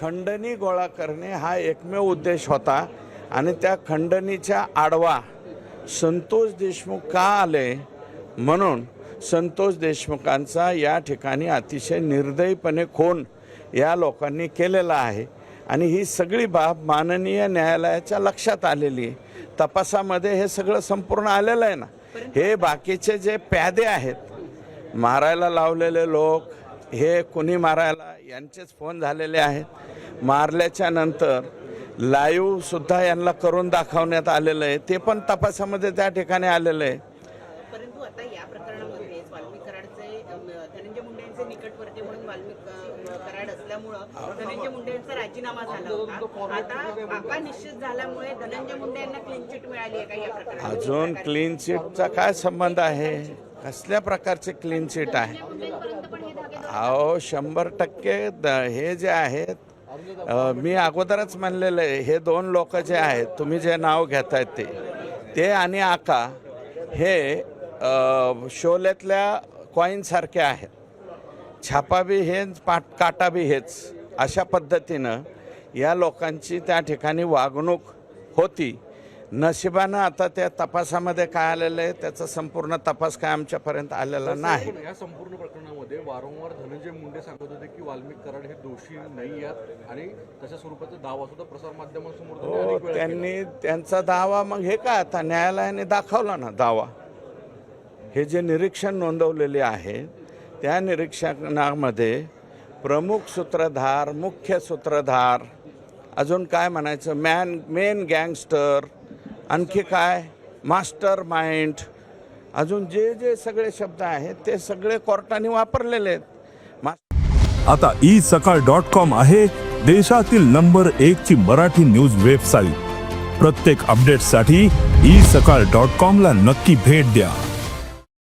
खंडणी गोळा करणे हा एकमेव उद्देश होता आणि त्या खंडणीच्या आडवा संतोष देशमुख का आले? म्हणून संतोष देशमुखांचा या ठिकाणी अतिशय निर्दयीपणे खून या लोकांनी केलेला आहे. आणि ही सगळी बाब माननीय न्यायालयाच्या लक्षात आलेली आहे. तपासामध्ये हे सगळं संपूर्ण आलेलं आहे ना? हे बाकीचे जे प्यादे आहेत मारायला लावलेले लोक हे कुणी मारायला यांचेच फोन झालेले आहेत. मारल्याच्या नंतर लाईव्ह सुद्धा यांना करून दाखवण्यात आलेलं आहे. ते पण तपासामध्ये त्या ठिकाणी आलेलं आहे. परंतु आता या प्रकरणामध्ये वाल्मिक कराडचे अम, धनंजय मुंडे यांचे निकटवर्ती म्हणून वाल्मिक अ, कराड असल्यामुळं धनंजय मुंडे यांचा राजीनामा झाला होता. आता आका निश्चित झाल्यामुळे धनंजय मुंडे यांना क्लीन चिट मिळाली आहे का या प्रकरणात अजून क्लीन चिटचा काय संबंध आहे? कसल्या प्रकारचे क्लीन चिट आहे? अहो शंभर टक्के द- हे जे आहेत मी अगोदरच म्हणलेलं आहे हे दोन लोक जे आहेत तुम्ही जे नाव घेतायत ते ते आणि आका हे शोलेतल्या कॉईनसारखे आहेत. छापा बी हेच पाट काटा बी हेच. अशा पद्धतीनं या लोकांची त्या ठिकाणी वागणूक होती. नशिबानं आता त्या तपासामध्ये काय आलेलं आहे त्याचा संपूर्ण तपास काय आमच्यापर्यंत आलेला नाही या संपूर्ण प्रकरणामध्ये वारंवार धनंजय मुंडे सांगत होते की वाल्मिक कराड हे दोषी नाही आहेत आणि तशा स्वरूपाचा दावा सुद्धा प्रसार माध्यमांसमोर हो. त्यांनी त्यांचा दावा मग हे काय आता न्यायालयाने दाखवला ना दावा हे जे निरीक्षण नोंदवलेले आहे त्या निरीक्षणामध्ये प्रमुख सूत्रधार मुख्य सूत्रधार अजून काय म्हणायचं मॅन मेन गँगस्टर आणखी काय? मास्टर माइंड अजून जे जे सगळे शब्द आहेत ते सगळे कोर्टाने वापरलेले आहेत. मा आता ई सकाळ डॉट कॉम आहे देशातील नंबर एक ची मराठी न्यूज वेबसाईट. प्रत्येक अपडेटसाठी ई सकाळ डॉट कॉम ला नक्की भेट द्या.